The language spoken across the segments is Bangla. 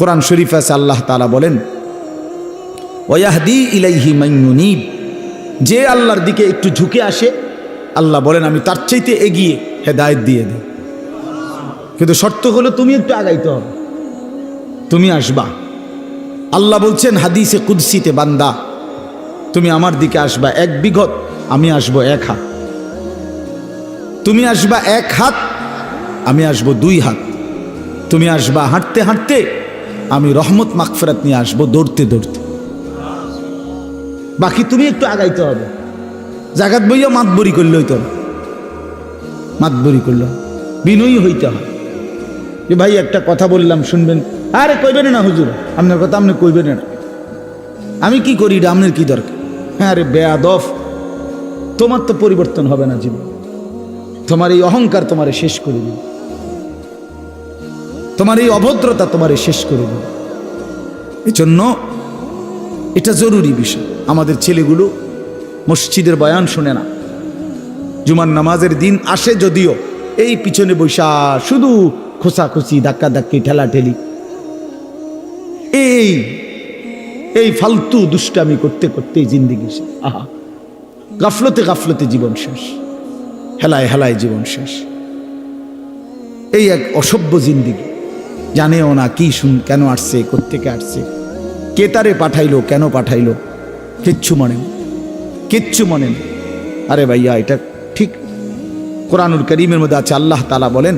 কোরআন শরীফ আছে, আল্লাহ তালা বলেন, ওয়াহদি ইলাইহি মাইনুনিব যে আল্লাহর দিকে একটু ঝুঁকে আসে, আল্লাহ বলেন, আমি তার চাইতে এগিয়ে হেদায়েত দিয়ে দিই। কিন্তু শর্ত হলো, তুমি একটু আগাইতে হবে। তুমি আসবা। আল্লাহ বলছেন, হাদিসে কুদসিতে বান্দা, তুমি আমার দিকে আসবা এক বিঘত, আমি আসব এক হাত। তুমি আসবা এক হাত, আমি আসব দুই হাত। তুমি আসবা হাঁটতে হাঁটতে আমি রহমত মাকফেরাত নিয়ে আসব দৌড়তে দৌড়তে। বাকি তুমি একটু আগাইতে হবে। জাগাত বইয়া মাতবরি করলে হইতো না মাতবরি করলে বিনয়ী হইতে হয়। যে ভাই একটা কথা বললাম, শুনবেন? আরে কইবেন না হুজুর, আপনার কথা আপনি কইবেন না। আমি কি করি, এটা আপনার কি দরকার? হ্যাঁ আরে বেয়াদফ তোমার তো পরিবর্তন হবে না জীবন। তোমার এই অহংকার তোমারে শেষ করে দিবে। তোমার এই অভদ্রতা তোমারে শেষ করে দিবে। এজন্য এটা জরুরি বিষয়। আমাদের ছেলেগুলো মসজিদের বয়ান শুনে না। জুমার নামাজের দিন আসে যদিও এই পিছনে বৈশা শুধু খোসাখুসি ধাক্কা ধাক্কি ঠেলা ঠেলি এই এই ফালতু দুষ্টামি করতে করতেই জিন্দিগি। আহা, গাফলতে গাফলতে জীবন শেষ। হেলায় হেলায় জীবন শেষ। এই এক অসভ্য জিন্দিগি। জানেও না কি শুন, কেন আসছে, কোত্থেকে আসছে। কে তারে পাঠাইলো, কেন পাঠাইলো, কিচ্ছু মনে কিচ্ছু মনে আরে ভাইয়া, এটা ঠিক কোরআনুল করিমের মধ্যে আছে, আল্লাহ তালা বলেন,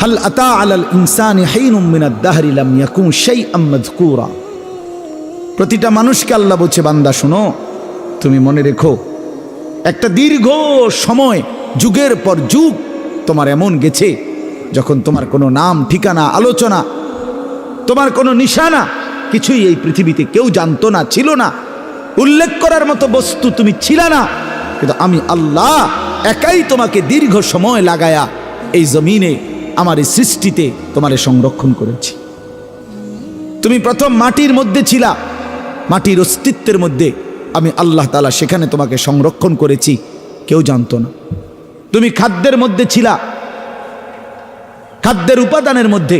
হাল আতা আলাল ইনসানি হাইনুম মিনাদ দাহরি লাম ইয়াকুন শাইআম মাযকুরা। প্রতিটা মানুষকে আল্লাহ বলছে, বান্দা, শোনো, তুমি মনে রেখো, একটা দীর্ঘ সময়, যুগের পর যুগ তোমার এমন গেছে যখন তোমার কোনো নাম, ঠিকানা, আলোচনা, তোমার কোনো নিশানা, কিছুই এই পৃথিবীতে কেউ জানতো না, ছিল না। উল্লেখ করার মতো বস্তু তুমি ছিল না। কিন্তু আমি আল্লাহ একাই তোমাকে দীর্ঘ সময় লাগায়া এই জমিনে, আমার এই সৃষ্টিতে তোমারে সংরক্ষণ করেছি। তুমি প্রথম মাটির মধ্যে ছিলা। মাটির অস্তিত্বের মধ্যে আমি আল্লাহ তালা সেখানে তোমাকে সংরক্ষণ করেছি। কেউ জানতো না। তুমি খাদ্যের মধ্যে ছিলা। খাদ্যের উপাদানের মধ্যে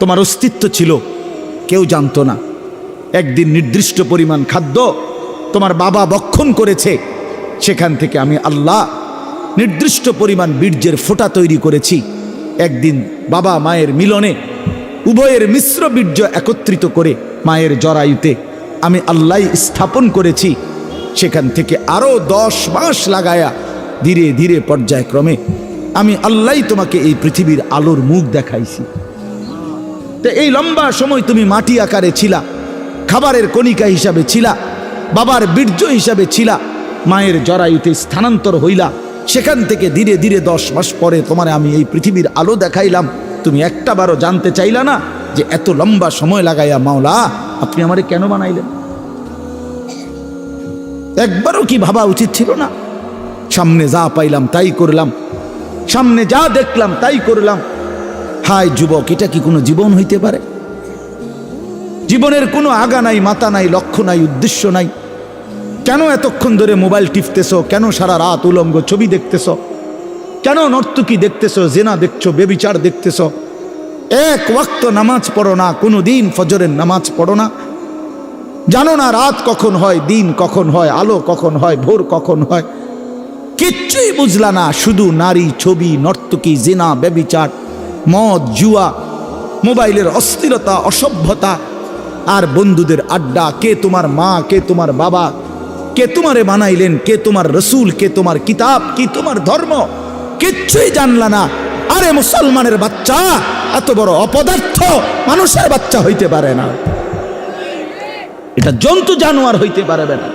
তোমার অস্তিত্ব ছিল, কেউ জানতো না। একদিন নির্দিষ্ট পরিমাণ খাদ্য তোমার বাবা বক্ষণ করেছে, সেখান থেকে আমি আল্লাহ নির্দিষ্ট পরিমাণ বীর্যের ফোঁটা তৈরি করেছি। একদিন বাবা মায়ের মিলনে উভয়ের মিশ্র বীর্য একত্রিত করে মায়ের জরায়ুতে আমি আল্লাহ স্থাপন করেছি। সেখান থেকে আরও দশ মাস লাগায়া ধীরে ধীরে পর্যায়ক্রমে আমি আল্লাহ তোমাকে এই পৃথিবীর আলোর মুখ দেখাইছি। তো এই লম্বা সময় তুমি মাটি আকারে ছিলা, খাবারের কণিকা হিসাবে ছিলা, বাবার বীর্য হিসাবে ছিলা, মায়ের জরায়ুতে স্থানান্তর হইলা, সেখান থেকে ধীরে ধীরে দশ মাস পরে তোমার আমি এই পৃথিবীর আলো দেখাইলাম। তুমি একটা বারও জানতে চাইলা না যে এত লম্বা সময় লাগাইয়া মাওলা, আপনি আমারে কেন বানাইলেন? একবারও কি ভাবা উচিত ছিল না? সামনে যা পাইলাম তাই করলাম। সামনে যা দেখলাম, তাই করলাম। হায় যুবক, এটা কি কোনো জীবন হইতে পারে? জীবনের কোনো আগা নাই, মাথা নাই, লক্ষ্য নাই, উদ্দেশ্য নাই। কেন এতক্ষণ ধরে মোবাইল টিপতেছ? কেন সারা রাত উলঙ্গ ছবি দেখতেছ? কেন নর্তকী দেখতেছ, জেনা দেখছ, বেবিচার দেখতেছ? এক ওয়াক্ত নামাজ পড়ো না কোনো দিন ফজরের নামাজ পড়ো না। জানো না রাত কখন হয়, দিন কখন হয়, আলো কখন হয়, ভোর কখন হয়। কিচ্ছুই বুঝলা না, শুধু নারী, ছবি, নর্তকী, জেনা বেবিচার মদ, জুয়া, মোবাইলের অস্থিরতা, অসভ্যতা, আর বন্ধুদের আড্ডা, কে তোমার মা, কে তোমার বাবা, কে তোমারে বানাইলেন, কে তোমার রসুল, কে তোমার কিতাব, কি তোমার ধর্ম, কিচ্ছুই জানলা না। আরে মুসলমানের বাচ্চা, এত বড় অপদার্থ মানুষের বাচ্চা হইতে পারে না। এটা জন্তু জানোয়ার হইতে পারে বেটা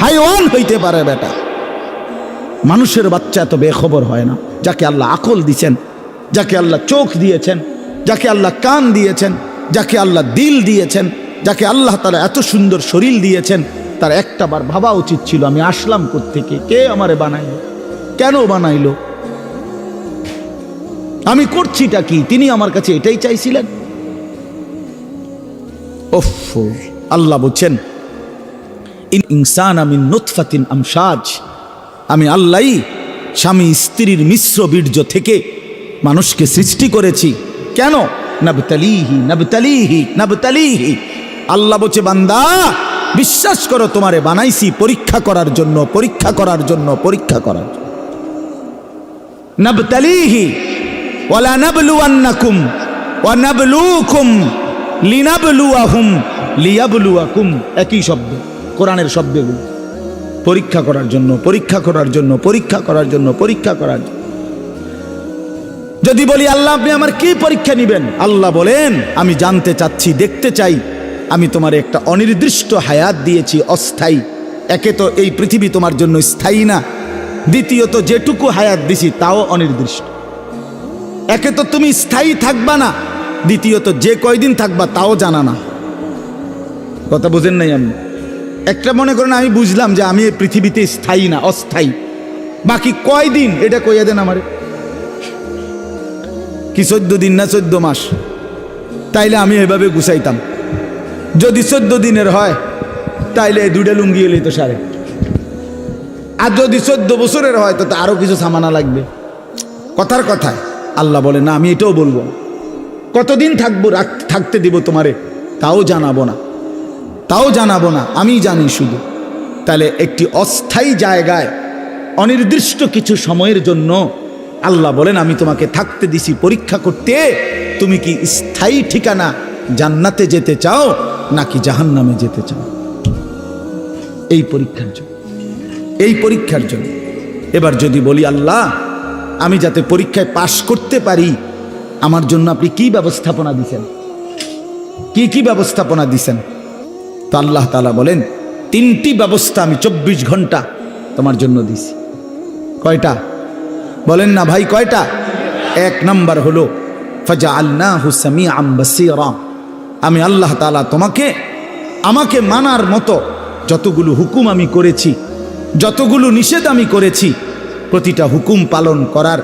হাইওয়ান হইতে পারে বেটা মানুষের বাচ্চা এত বেখবর হয় না। যাকে আল্লাহ আকল দিয়েছেন যাকে আল্লাহ চোখ দিয়েছেন, যাকে আল্লাহ কান দিয়েছেন, যাকে আল্লাহ দিল দিয়েছেন, যাকে আল্লাহ তারা এত সুন্দর শরীর দিয়েছেন, তার একটা বার ভাবা উচিত ছিল, আমি আসলাম থেকে কে আমারে বানাইলো? কেন বানাইলো? আমি করছিটা কি? তিনি আমার কাছে এটাই চাইছিলেন? ওফ, আল্লাহ বলছেন ইনসান আমি নুৎফাতিন আমসাজ। আমি আল্লাহই স্বামী স্ত্রীর মিশ্র বীর্য থেকে মানুষকে সৃষ্টি করেছি। কেন? নাবতালিহি নাবতালিহি নাবতালিহি। আল্লাহ বলছে, বান্দা, বিশ্বাস করো, তোমারে বানাইছি পরীক্ষা করার জন্য, পরীক্ষা করার জন্য, পরীক্ষা করার জন্য। নাবতালিহি, ওয়ালা নাবলুয়ান্নাকুম ওয়া নাবলুকুম লিনাবলুয়াহুম লিয়াবলুয়াকুম একই শব্দ, কোরআনের শব্দগুলো। পরীক্ষা করার জন্য, পরীক্ষা করার জন্য, পরীক্ষা করার জন্য, পরীক্ষা করার জন্য। যদি বলি, আল্লাহ, আপনি আমার কি পরীক্ষা নেবেন? আল্লাহ বলেন, আমি জানতে চাচ্ছি, দেখতে চাই। আমি তোমার একটা অনির্দিষ্ট হায়াত দিয়েছি, অস্থায়ী। একে তো এই পৃথিবী তোমার জন্য স্থায়ী না। দ্বিতীয়ত, যেটুকু হায়াত দিছি, তাও অনির্দিষ্ট। একে তো তুমি স্থায়ী থাকবা না। দ্বিতীয়ত, যে কয়দিন থাকবা, তাও জানা না। কথা বুঝেন নাই আমি একটা মনে করেন, আমি বুঝলাম যে আমি এই পৃথিবীতে স্থায়ী না, অস্থায়ী। বাকি কয়দিন এটা কইয়া দেন আমারে? কি চোদ্দ দিন না চোদ্দ মাস? তাইলে আমি এভাবে গুছাইতাম। যদি চোদ্দ দিনের হয়, তাইলে দুইটা লুঙ্গি এলেই তো সারে। আর যদি চোদ্দ বছরের হয় তো আরও কিছু সামানা লাগবে। কথার কথায় আল্লাহ বলে, না, আমি এটাও বলব কতদিন থাকব থাকতে দিব তোমারে, তাও জানাব না। তাও জানাব না, আমি জানি শুধু। তাহলে একটি অস্থায়ী জায়গায় অনির্দিষ্ট কিছু সময়ের জন্য আল্লাহ বলেন, আমি তোমাকে থাকতে দিছি পরীক্ষা করতে। তুমি কি স্থায়ী ঠিকানা জান্নাতে যেতে চাও, নাকি জাহান্নামে যেতে চাও? এই পরীক্ষার জন্য, এই পরীক্ষার জন্য। এবার যদি বলি, আল্লাহ, আমি যাতে পরীক্ষায় পাশ করতে পারি, আমার জন্য আপনি কি ব্যবস্থাপনা দিছেন? কি কি ব্যবস্থাপনা দিছেন? তো আল্লাহ তালা বলেন, তিনটি ব্যবস্থা আমি চব্বিশ ঘণ্টা তোমার জন্য দিছি। কয়টা? বলেন না ভাই, কয়টা? এক নম্বর হলো ফজা আল্লাহ হুসামি আম্বাসিরা আমি আল্লাহ তালা তোমাকে, আমাকে মানার মতো যতগুলো হুকুম আমি করেছি, যতগুলো নিষেধ আমি করেছি, প্রতিটা হুকুম পালন করার,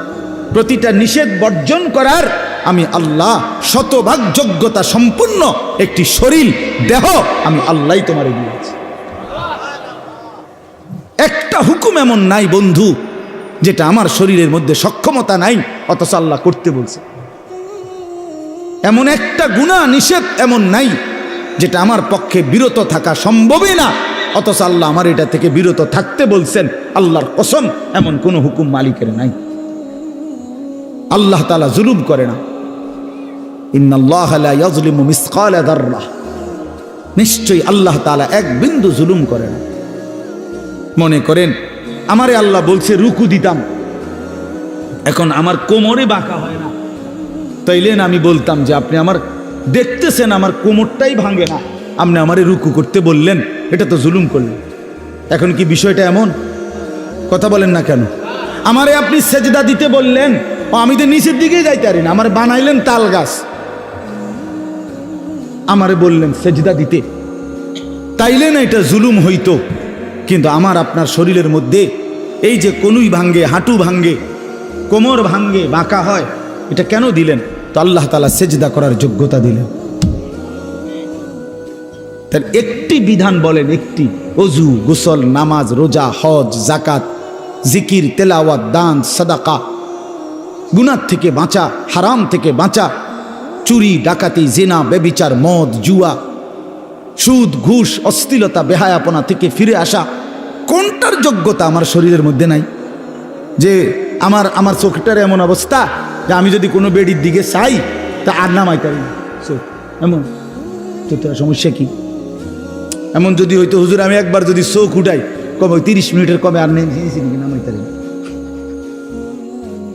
প্রতিটা নিষেধ বর্জন করার আমি আল্লাহ শতভাগ যোগ্যতা সম্পূর্ণ একটি শরীর, দেহ আমি আল্লাহ তোমার দিয়েছি। একটা হুকুম এমন নাই বন্ধু, যেটা আমার শরীরের মধ্যে সক্ষমতা নাই, অথচ আল্লাহ করতে বলছে। এমন একটা গুণা নিষেধ এমন নাই, যেটা আমার পক্ষে বিরত থাকা সম্ভবই না, অথচ আল্লাহ আমার এটা থেকে বিরত থাকতে বলছেন, আল্লাহর কসম, এমন কোনো হুকুম মালিকের নাই। আল্লাহ তালা জুলুম করে না। নিশ্চয়ই আল্লাহ তালা এক বিন্দু জুলুম করে না মনে করেন, আমারে আল্লাহ বলছে, রুকু দিতাম। এখন আমার কোমরে বাঁকা হয় না। তাইলেন আমি বলতাম যে, আপনি আমার, দেখতেছেন আমার কোমরটাই ভাঙে না। আপনি আমারে রুকু করতে বললেন, এটা তো জুলুম করলেন। এখন কি বিষয়টা এমন? কথা বলেন না কেন? আমারে আপনি সেজদা দিতে বললেন, ও আমি তো নিচের দিকেই যাইতে পারি না, আমার বানাইলেন তাল গাছ। আমারে বললেন, সেজদা দিতে। তাইলে না এটা জুলুম হইতো। কিন্তু আমার আপনার শরীরের মধ্যে এই যে কনুই ভাঙ্গে, হাঁটু ভাঙ্গে, কোমর ভাঙ্গে, বাঁকা হয়, এটা কেন দিলেন? তো আল্লাহ তালা সেজদা করার যোগ্যতা দিলেন। তার একটি বিধান বলেন, একটি অজু গোসল, নামাজ, রোজা, হজ জাকাত জিকির, তেলাওয়াত, দান, সাদাকা। গুনার থেকে বাঁচা, হারাম থেকে বাঁচা চুরি, ডাকাতি, জেনা, বেবিচার, মদ, জুয়া, সুদ, ঘুষ, অস্থিলতা, বেহায়াপনা থেকে ফিরে আসা কোনটার যোগ্যতা আমার শরীরের মধ্যে নাই? যে আমার আমার চোখটার এমন অবস্থা যে আমি যদি কোনো বেডির দিকে চাই, তা আর নামাই পারি চোখ এমন। তো তোর সমস্যা কি? এমন যদি হয়তো হুজুর, আমি একবার যদি চোখ উঠাই, কবে তিরিশ মিনিটের কমে আর নেই নামাই পারি।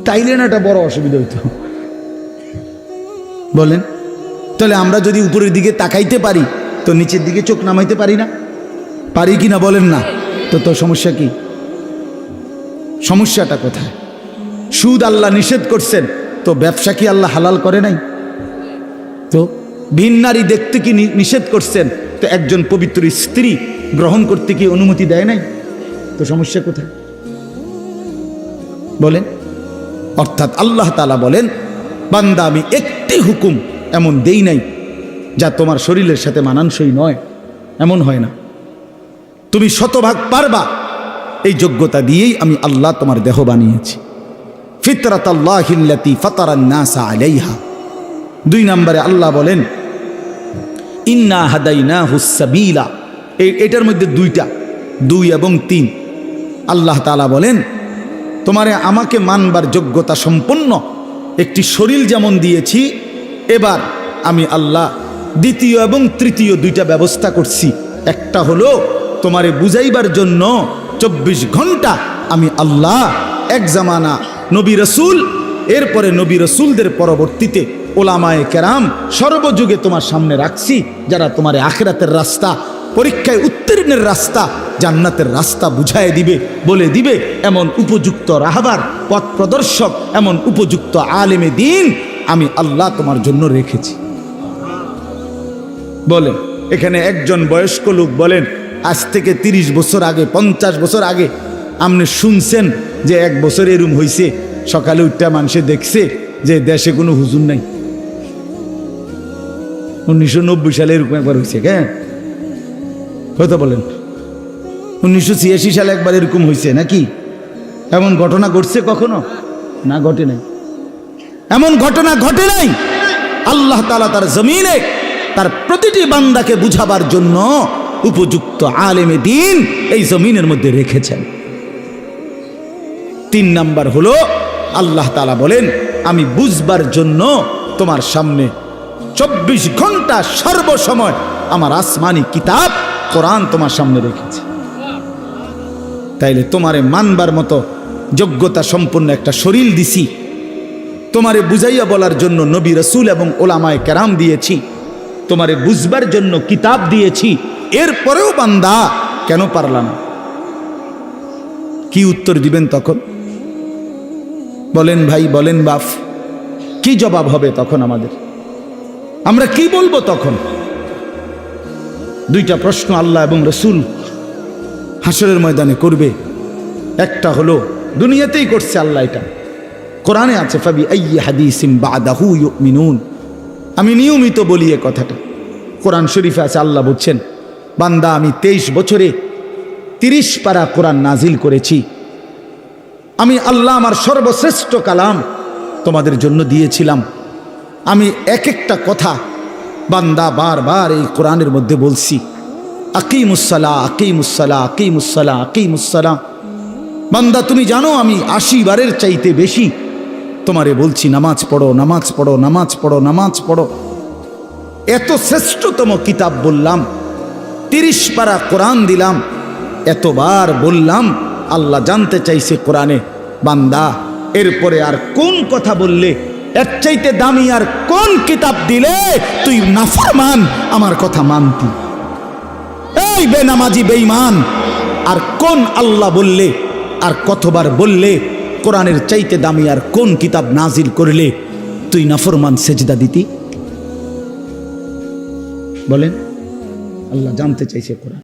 তাইলে না একটা বড় অসুবিধা হইতো। বলেন। তাহলে আমরা যদি উপরের দিকে তাকাইতে পারি, তো নিচের দিকে চোখ নামাইতে পারি না? পারি কি না বলেন না? তো তোর সমস্যা কি? সমস্যাটা কোথায়? সুদ আল্লাহ নিষেধ করছেন, তো ব্যবসা কি আল্লাহ হালাল করে নাই? তো ভিন নারী দেখতে কি নিষেধ করছেন, তো একজন পবিত্র স্ত্রী গ্রহণ করতে কি অনুমতি দেয় নাই? তো সমস্যা কোথায়? বলেন। অর্থাৎ আল্লাহ তালা বলেন, বান্দা আমি একটি হুকুম এমন দেই নাই যা তোমার শরীরের সাথে মানানসই নয়। এমন হয় না। তুমি শতভাগ পারবা এই যোগ্যতা দিয়েই আমি আল্লাহ তোমার দেহ বানিয়েছি। ফিতরাত আল্লাহিল্লাতি ফাতারান্নাসা আলাইহা। দুই নম্বরে আল্লাহ বলেন, ইন্না হাদাইনা হুসাবিলা এটার মধ্যে দুইটা, দুই এবং তিন। আল্লাহ তালা বলেন, তোমারে আমাকে মানবার যোগ্যতা সম্পন্ন একটি শরীর যেমন দিয়েছি এবার আমি আল্লাহ দ্বিতীয় এবং তৃতীয় দুইটা ব্যবস্থা করছি। একটা হলো, তোমারে বুঝাইবার জন্য চব্বিশ ঘণ্টা আমি আল্লাহ এক জামানা নবী রসুল, এরপরে নবী রসুলদের পরবর্তীতে ওলামায়ে কেরাম সর্বযুগে তোমার সামনে রাখছি, যারা তোমার আখেরাতের রাস্তা, পরীক্ষায় উত্তীর্ণের রাস্তা, জান্নাতের রাস্তা বুঝায় দিবে, বলে দিবে এমন উপযুক্ত রাহাবার, পথ প্রদর্শক, এমন উপযুক্ত আলেমে দিন আমি আল্লাহ তোমার জন্য রেখেছি। বলেন, এখানে একজন বয়স্ক লোক বলেন, আজ থেকে ৩০ বছর আগে, পঞ্চাশ বছর আগে আপনি শুনছেন যে এক বছর এরম হয়েছে সকালে উঠটা মানুষে দেখছে যে দেশে কোনো হুজুর নাই। উনিশশো নব্বই সালে এরকম একবার হয়েছে হ্যাঁ হয়তো বলেন। উনিশশো ছিয়াশি সালে একবার এরকম হয়েছে নাকি? এমন ঘটনা ঘটছে কখনো? না, ঘটে নাই। এমন ঘটনা ঘটে নাই। আল্লাহ তালা তার জমিনে তার প্রতিটি বান্দাকে বুঝাবার জন্য উপযুক্ত আলেমে দিন এই জমিনের মধ্যে রেখেছেন। তিন নাম্বার হলো, আল্লাহ তালা বলেন, আমি বুঝবার জন্য তোমার সামনে চব্বিশ ঘণ্টা সর্বসময় আমার আসমানি কিতাব, কোরআন তোমার সামনে রেখেছে। তাইলে তোমারে মানবার মতো যোগ্যতা সম্পন্ন একটা শরীর দিছি তোমারে বুঝাইয়া বলার জন্য নবী রসুল এবং ওলামায় কেরাম দিয়েছি। তোমারে বুঝবার জন্য কিতাব দিয়েছি। এরপরেও বান্দা কেন পারলাম কি উত্তর দিবেন তখন? বলেন ভাই, বলেন বাপ, কি জবাব হবে তখন আমাদের? আমরা কি বলব তখন? দুইটা প্রশ্ন আল্লাহ এবং রসুল হাসরের ময়দানে করবে। একটা হলো, দুনিয়াতেই করছে আল্লাহ এটা। কোরআনে আছে, ফাবি আই হাদিসিম বাদাহু মিনুন আমি নিয়মিত বলি এ কথাটা। কোরআন শরীফে আছে, আল্লাহ বলছেন, বান্দা, আমি তেইশ বছরে তিরিশ পারা কোরআন নাজিল করেছি। আমি আল্লাহ আমার সর্বশ্রেষ্ঠ কালাম তোমাদের জন্য দিয়েছিলাম। আমি এক একটা কথা বান্দা বারবার এই কোরআনের মধ্যে বলছি। আকিমুসালা আকিমুসালা আকিমুসালা আকিমুসালা বান্দা, তুমি জানো আমি আশি বারের চাইতে বেশি তোমারে বলছি, নামাজ পড়ো নামাজ পড়ো নামাজ পড়ো নামাজ পড়ো। এত শ্রেষ্ঠতম কিতাব বললাম, তিরিশ পারা কোরআন দিলাম, এতবার বললাম, আল্লাহ জানতে চাইছে কোরআনে। বান্দা, এরপরে আর কোন কথা বললে? এর চাইতে দামি আর কোন কিতাব দিলে তুই নাফরমান? আমার কথা মানতি। এই বেনামাজি, বেঈমান, আর কোন আল্লাহ বললে, আর কতবার বললে কোরআনের চাইতে দামি আর কোন কিতাব নাজিল করলে তুই নাফরমান সেজদা দিতি? বলেন, আল্লাহ জানতে চাইছে কোরআন।